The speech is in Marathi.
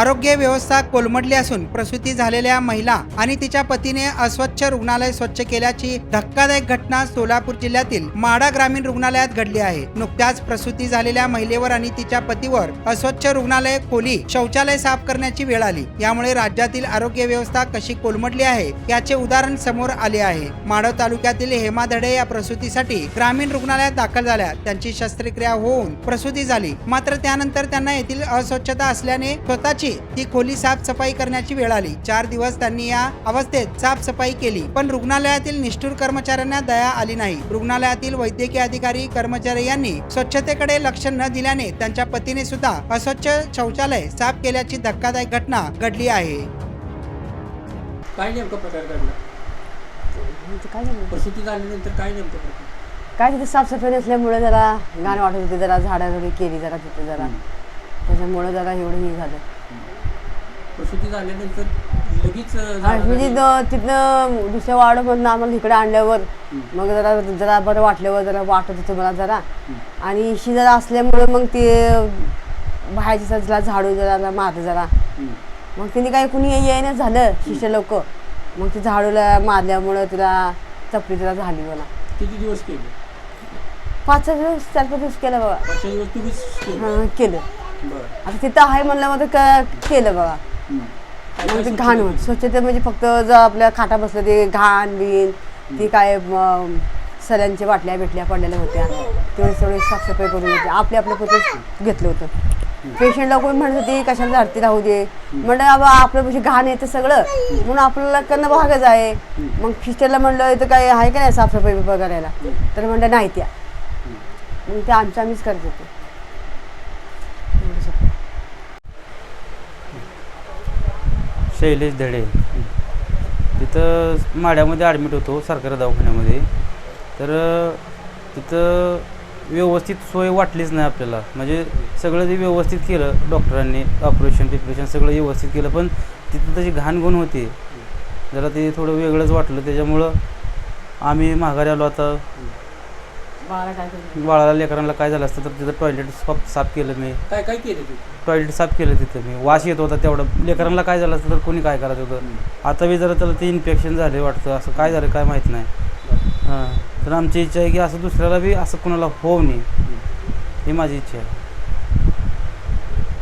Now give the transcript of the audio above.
आरोग्य व्यवस्था कोलमडली असून प्रसूती झालेल्या महिला आणि तिच्या पतीने अस्वच्छ रुग्णालय स्वच्छ केल्याची धक्कादायक घटना सोलापूर जिल्ह्यातील माडा ग्रामीण रुग्णालयात घडली आहे. नुकत्याच प्रसूती झालेल्या महिलेवर आणि तिच्या पतीवर अस्वच्छ रुग्णालय खोली शौचालय साफ करण्याची वेळ आली. यामुळे राज्यातील आरोग्य व्यवस्था कशी कोलमडली आहे याचे उदाहरण समोर आले आहे. माडव तालुक्यातील हेमा धडे या प्रसूतीसाठी ग्रामीण रुग्णालयात दाखल झाल्या. त्यांची शस्त्रक्रिया होऊन प्रसूती झाली. मात्र त्यानंतर त्यांना येथील अस्वच्छता असल्याने स्वतःची ती खोली साफसफाई करण्याची वेळ आली. चार दिवस त्यांनी या अवस्थेत साफसफाई केली पण रुग्णालयातील निष्ठुर कर्मचाऱ्यांना दया आली नाही. रुग्णालयातील वैद्यकीय अधिकारी कर्मचारी यांनी स्वच्छतेकडे लक्ष न दिल्याने त्यांच्या पतीने सुद्धा अस्वच्छ शौचालय साफ केल्याची धक्कादायक घटना घडली आहे. काय नेमका प्रकार घडला? म्हणजे काय झालं? प्रसूती झाल्यानंतर काय नेमकं प्रकार? काय तिथे साफसफाई नसल्यामुळे जरा घाण वाटत होती जरा झाडाझुडी केली जरा तिथे जरा. त्याच्यामुळे जरा एवढं हे झालं. प्रसूती झाल्यानंतर लगेच म्हणजे तिथनं दुसऱ्या वार्डमधनं आम्हाला इकडे आणल्यावर मग जरा जरा बरं वाटल्यावर जरा वाटत होतं मला जरा. आणि इशी जरा असल्यामुळं मग ते बाहेरच्या जरा झाडू जरा मारलं जरा. मग तिने काही कुणी येणं झालं शिष्य लोक. मग ते झाडूला मारल्यामुळं तिला चपली तिला झाली मला किती दिवस केले? पाच सहा दिवस चार पाच दिवस केलं बाबा. केले. आता तिथं आहे म्हणलं मग क- केलं बघा. मग ते स्वच्छ घाण? होत. स्वच्छता म्हणजे फक्त जर आपल्या खाटा बसलं ते घाण बिन ती काय म, सल्यांच्या बाटल्या बिटल्या पडलेल्या होत्या. तेवढे तेवढे साफसफाई करून घेतली. आपल्या आपल्या पुरतं घेतलं होतं. पेशंटला कोण म्हणत होती कशाला झाडती राहू दे? म्हणलं बाबा आपल्या पैसे घाण येतं सगळं. म्हणून आपल्याला करणं भागच आहे. मग सिस्टरला म्हणलं इथं काय आहे का नाही साफसफाई करायला? तर म्हणलं नाही त्या. मग ते आमचं आम्हीच करत होतो एवढंच होतं. शैलेश धडे तिथं माड्यामध्ये ॲडमिट होतो सरकारी दवाखान्यामध्ये. तर तिथं व्यवस्थित सोय वाटलीच नाही आपल्याला. म्हणजे सगळं ते व्यवस्थित केलं डॉक्टरांनी ऑपरेशन प्रिपरेशन सगळं व्यवस्थित केलं पण तिथं त्याची घाणगुण होती. जरा ते थोडं वेगळंच वाटलं. त्याच्यामुळं आम्ही माघारी आलो आता. काय बाळाला लेकरांना काय झालं असतं तर तिथं टॉयलेट साफ साफ केलं मी. काय काय केलं तू? टॉयलेट साफ केलं तिथं मी. वास येत होता तेवढं. लेकरांना काय झालं असतं तर कोणी काय करायचं होतं? आता बी जरा त्याला ते इन्फेक्शन झाले वाटतं. असं काय झालं काय माहीत नाही. हां. तर आमची इच्छा आहे की असं दुसऱ्याला बी असं कोणाला होऊ नये. ही माझी इच्छा आहे.